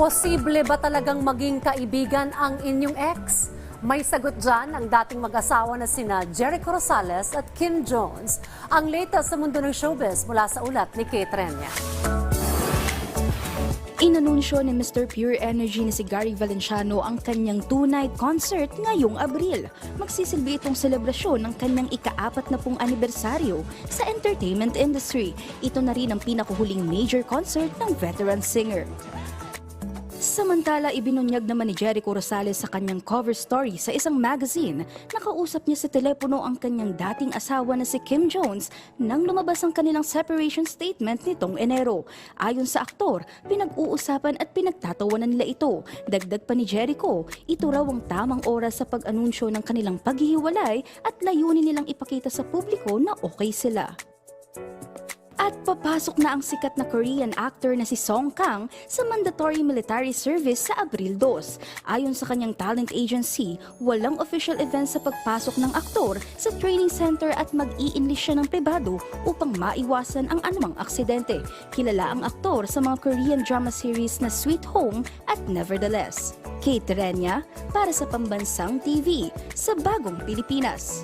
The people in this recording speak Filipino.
Posible ba talagang maging kaibigan ang inyong ex? May sagot dyan ang dating mag-asawa na sina Jericho Rosales at Kim Jones. Ang latest sa mundo ng showbiz mula sa ulat ni Kate Renya. Inanunsyo ni Mr. Pure Energy na si Gary Valenciano ang kanyang two-night concert ngayong Abril. Magsisilbi itong selebrasyon ng kanyang ika-apat na pong anibersaryo sa entertainment industry. Ito na rin ang pinakuhuling major concert ng veteran singer. Samantala, ibinunyag naman ni Jericho Rosales sa kanyang cover story sa isang magazine. Nakausap niya sa telepono ang kanyang dating asawa na si Kim Jones nang lumabas ang kanilang separation statement nitong Enero. Ayon sa aktor, pinag-uusapan at pinagtatawanan nila ito. Dagdag pa ni Jericho, ito raw ang tamang oras sa pag-anunsyo ng kanilang paghihiwalay at layunin nilang ipakita sa publiko na okay sila. At papasok na ang sikat na Korean actor na si Song Kang sa mandatory military service sa Abril 2. Ayon sa kanyang talent agency, walang official event sa pagpasok ng aktor sa training center at mag-i-enlist siya ng pribado upang maiwasan ang anumang aksidente. Kilala ang aktor sa mga Korean drama series na Sweet Home at Nevertheless. Kate Renya para sa Pambansang TV sa Bagong Pilipinas.